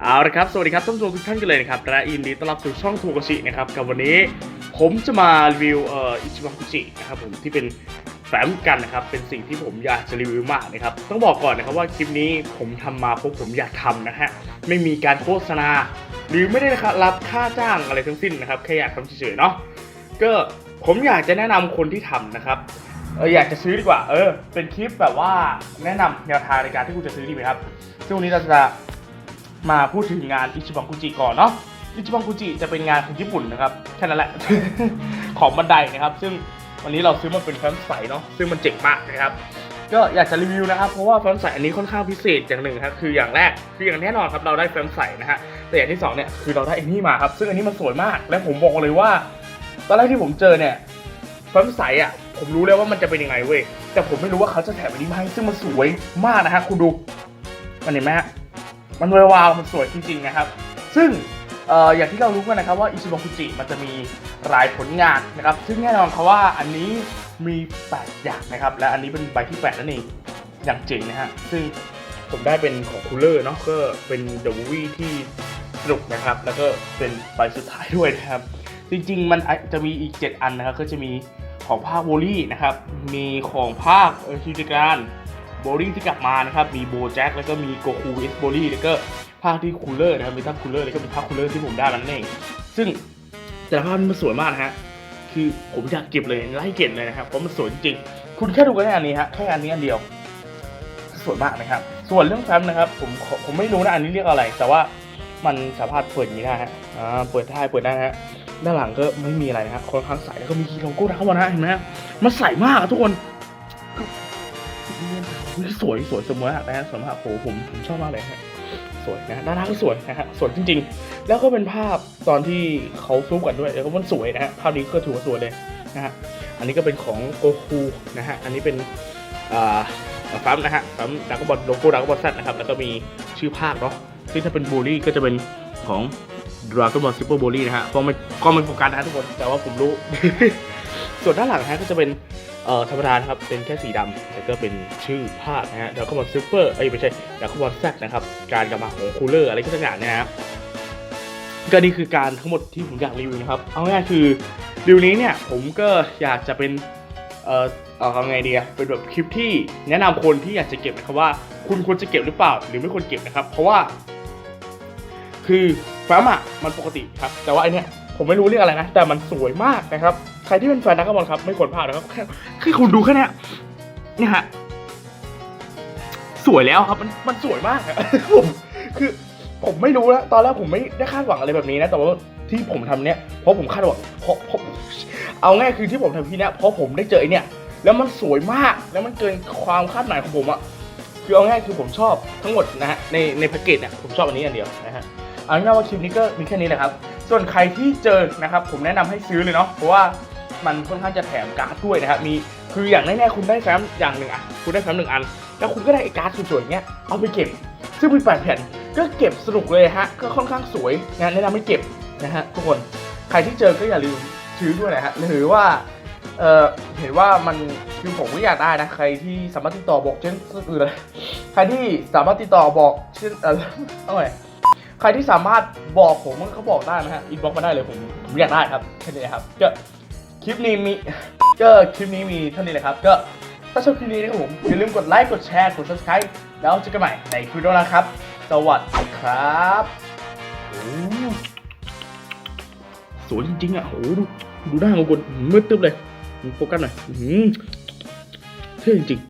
เอาละครับ สวัสดีครับท่านผู้ชมทุกท่านกันเลยนะครับและยินดีต้อนรับสู่ช่องทูกชินะครับกับวันนี้ผมจะมารีวิวเอ่ออิชิบังกุจินะครับผมที่เป็นแฟ้มกันนะครับเป็นสิ่งที่ผมอยากจะรีวิวมากนะครับต้องบอกก่อนนะครับว่าคลิปนี้ผมทำมาเพราะผมอยากทำนะฮะไม่มีการโฆษณา หรือไม่ได้รับค่าจ้างอะไรทั้งสิ้นนะครับแค่อยากทำเฉยๆเนาะก็ผมอยากจะแนะนำคนที่ทำนะครับเอออยากจะซื้อดีกว่าเออเป็นคลิปแบบว่าแนะนำแนวทางในการที่คุณจะซื้อดีไหมครับซึ่งวันนี้เราจะ มาพูดถึงงานอิชิบังกุจิก่อนเนาะอิชิบังกุจิจะเป็นงานของญี่ปุ่นนะครับแค่นั้นแหละ ของบันไดนะครับ ซึ่งวันนี้เราซื้อมาเป็นแฟ้มใสเนาะซึ่งมันเจ๋งมากนะครับก็อยากจะรีวิวนะครับ เพราะว่าแฟ้มใสอันนี้ค่อนข้างพิเศษอย่างหนึ่งครับคืออย่างแรกคืออย่างแน่นอนครับเราได้แฟ้มใสนะฮะแต่อย่างที่สองเนี่ยคือเราได้อันนี้มาครับซึ่งอันนี้มันสวยมาก และผมบอกเลยว่า ตอนแรกที่ผมเจอเนี่ยแฟ้มใสอะผมรู้แล้วว่ามันจะเป็นยังไงเว้ยแต่ผมไม่รู้ว่าเขาจะแถมอันนี้มาให้ซึ่งมันสวยมากนะฮะคุณดูมันเห็นไหมฮะ มันเววาวมันสวยจริงๆนะครับ ซึ่งอย่างที่เรารู้กันนะครับว่าอิชิบังคุจิมันจะมีหลายผลงานนะครับ ซึ่งแน่นอนครับว่าอันนี้มี8อย่างนะครับ และอันนี้เป็นใบที่8นั่นเองอย่างเจ๋งนะฮะซึ่งผมได้เป็นของคูลเลอร์เนาะก็เป็นเดอะวี่ที่สนุกนะครับ แล้วก็เป็นใบสุดท้ายด้วยนะครับ จริงๆ มันจะมีอีก 7 อันนะครับ ก็จะมีของภาคโวลี่นะครับ มีของภาคชิจิการ โบลิ่งที่กลับมานะครับมีโบแจ็คแล้วก็มีโกคูวิสโบลี่แล้วก็ภาคที่คูลเลอร์นะครับมีทั้งคูลเลอร์แล้วก็มีภาคคูลเลอร์ที่ผมได้มันนเองซึ่งแต่ละภาพมันสวยมากนะฮะคือผมอยากเก็บเลยไล่เก็บเลยนะครับเพราะมันสวยจริงๆคุณแค่ดูกันแค่อันนี้ฮะแค่อันนี้อันเดียวสวยมากนะครับ ส่วนเรื่องแฟ้มนะครับผมผมไม่รู้นะอันนี้เรียกอะไร แต่ว่ามันสามารถเปิดงนี้ได้ฮะอ่าเปิดได้เปิดได้ฮะด้านหลังก็ไม่มีอะไรนะฮะค่อนข้างใสแล้วก็มีโลโก้ทั้งหมดนะเห็นไหมฮะมันใสมากทุกคน สวยสวยเสมอนะฮะสมมติโอ้โหผมผมชอบมากเลยฮะสวยนะด้านหน้าก็สวยนะฮะสวยจริง ๆ แล้วก็เป็นภาพตอนที่เขาซูมกันด้วยแล้วก็มันสวยนะฮะภาพนี้ก็ถือว่าสวยเลยนะฮะอันนี้ก็เป็นของโกคูนะฮะอันนี้เป็นอ่าฟัมนะฮะฟัมดักบอลโลโก้ดักบอลแซนะครับแล้วก็มีชื่อภาคเนาะซึ่งถ้าเป็นบูลลี่ก็จะเป็นของดราก้อนบอลซูเปอร์โบลี่นะฮะก็ไม่ก็ไม่โฟกัสนะทุกคน แต่ว่าผมรู้ ส่วนด้านหลังนะฮะก็จะเป็น เอ่อธรรมดานครับเป็นแค่สีดำแล้วก็เป็นชื่อภาคนะฮะดราก้อนบอลซูเปอร์เอ้ไม่ใช่ดราก้อนบอลแซนะครับการกลับมาของคูลเลอร์อะไรก็ต่างๆเนี่ยนะฮะก็นี่คือการทั้งหมดที่ผมอยากรีวิวนะครับเอาง่ายคือรีวิวนี้เนี่ยผมก็อยากจะเป็นเอ่อเอาไงดีอะเป็นแบบคลิปที่แนะนำคนที่อยากจะเก็บนะครับว่า คุณควรจะเก็บหรือเปล่า หรือไม่ควรเก็บนะครับ เพราะว่า คือแฟ้มอะมันปกติครับ แต่ว่าไอเนี้ยผมไม่รู้เรียกอะไรนะ แต่มันสวยมากนะครับ ใครที่เป็นแฟนนักบอลครับ ไม่ควรพลาดนะครับแค่แค่คุณดูแค่เนี้ยเนี่ยฮะสวยแล้วครับมันมันสวยมากอะผมคือผมไม่รู้แล้วตอนแรกผมไม่ได้คาดหวังอะไรแบบนี้นะ แต่ว่าที่ผมทำเนี้ยเพราะผมคาดหวังเพราะเพราะเอาง่ายคือที่ผมทำที่เนี้ยเพราะผมได้เจอไอเนี้ยแล้วมันสวยมากแล้วมันเกินความคาดหมายของผมอะคือเอาง่ายคือผมชอบทั้งหมดนะฮะในในแพ็กเกจเนี่ยผมชอบอันนี้อันเดียวนะฮะเอาง่ายว่าคลิปนี้ก็มีแค่นี้แหละครับ ส่วนใครที่เจอนะครับ ผมแนะนำให้ซื้อเลยเนาะเพราะว่า มันค่อนข้างจะแถมการ์ดด้วยนะครับมีคืออย่างแน่ๆคุณได้แฟ้มอย่างหนึ่งอะคุณได้แฟ้มหนึ่งอัน แล้วคุณก็ได้ไอ้การ์ดสวยๆเงี้ยเอาไปเก็บ ซึ่งมีแปดแผ่นก็เก็บสนุกเลยฮะก็ค่อนข้างสวยนะแนะนำให้เก็บนะฮะทุกคนใครที่เจอก็อย่าลืมซื้อด้วยนะฮะหรือว่าเออเห็นว่ามันคือผมก็อยากได้นะใครที่สามารถติดต่อบอกเช่นคืออะไรใครที่สามารถติดต่อบอกเช่นเออเอาไงใครที่สามารถบอกผมมันก็บอกได้นะฮะอินบ็อกมาได้เลยผมผมอยากได้ครับแค่นี้ครับก็ คลิปนี้มีก็คลิปนี้มีเท่านี้แหละครับ ก็ถ้าชอบคลิปนี้นะครับผมอย่าลืมกดไลค์กดแชร์กด subscribe แล้วเจอกันใหม่ในคลิปหน้าครับ สวัสดีครับโอ้สวยจริงๆอะโอ้ดูดูหน้าของคนมืดตึ๊บเลยโฟกัสหน่อยอื้อหือเท่จริง